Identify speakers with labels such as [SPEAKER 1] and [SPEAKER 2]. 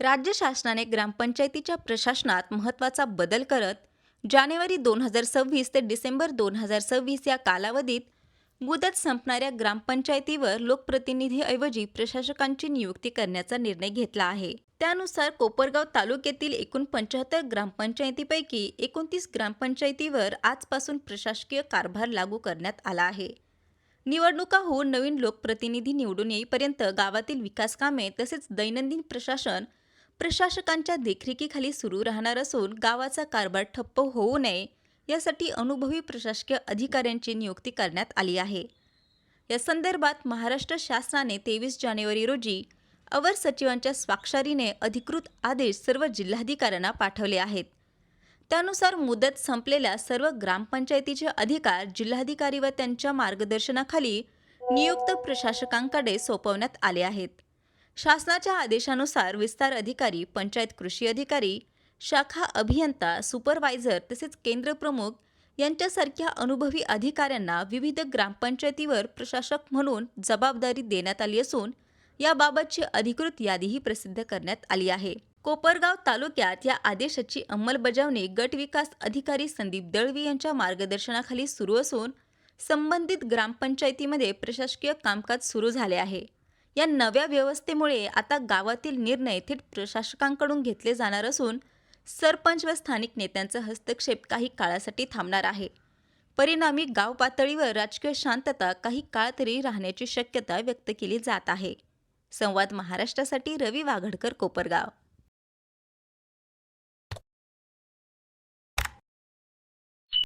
[SPEAKER 1] राज्य शासनाने ग्रामपंचायतीच्या प्रशासनात महत्त्वाचा बदल करत जानेवारी दोन हजार सव्वीस ते डिसेंबर दोन हजार सव्वीस या कालावधीत मुदत संपणाऱ्या ग्रामपंचायतीवर लोकप्रतिनिधीऐवजी प्रशासकांची नियुक्ती करण्याचा निर्णय घेतला आहे. त्यानुसार कोपरगाव तालुक्यातील एकूण पंच्याहत्तर ग्रामपंचायतीपैकी एकोणतीस ग्रामपंचायतीवर आजपासून प्रशासकीय कारभार लागू करण्यात आला आहे. निवडणुका होऊन नवीन लोकप्रतिनिधी निवडून येईपर्यंत गावातील विकास कामे तसेच दैनंदिन प्रशासन प्रशासकांच्या देखरेखीखाली सुरू राहणार असून गावाचा कारभार ठप्प होऊ नये यासाठी अनुभवी प्रशासकीय अधिकाऱ्यांची नियुक्ती करण्यात आली आहे. या संदर्भात महाराष्ट्र शासनाने तेवीस जानेवारी रोजी अवर सचिवांच्या स्वाक्षरीने अधिकृत आदेश सर्व जिल्हाधिकाऱ्यांना पाठवले आहेत. त्यानुसार मुदत संपलेल्या सर्व ग्रामपंचायतीचे अधिकार जिल्हाधिकारी व त्यांच्या मार्गदर्शनाखाली नियुक्त प्रशासकांकडे सोपवण्यात आले आहेत. शासनाच्या आदेशानुसार विस्तार अधिकारी पंचायत कृषी अधिकारी शाखा अभियंता सुपरवायझर तसेच केंद्र प्रमुख यांच्यासारख्या अनुभवी अधिकाऱ्यांना विविध ग्रामपंचायतीवर प्रशासक म्हणून जबाबदारी देण्यात आली असून याबाबतची अधिकृत यादीही प्रसिद्ध करण्यात आली आहे. कोपरगाव तालुक्यात या आदेशाची अंमलबजावणी गट विकास अधिकारी संदीप दळवी यांच्या मार्गदर्शनाखाली सुरू असून संबंधित ग्रामपंचायतीमध्ये प्रशासकीय कामकाज सुरू झाले आहे. या नव्या व्यवस्थेमुळे आता गावातील निर्णय थेट प्रशासकांकडून घेतले जाणार असून सरपंच व स्थानिक नेत्यांचा हस्तक्षेप काही काळासाठी थांबणार आहे. परिणामी गाव पातळीवर राजकीय शांतता काही काळ तरी राहण्याची शक्यता व्यक्त केली जात आहे. संवाद महाराष्ट्रासाठी रवी वाघडकर कोपरगाव.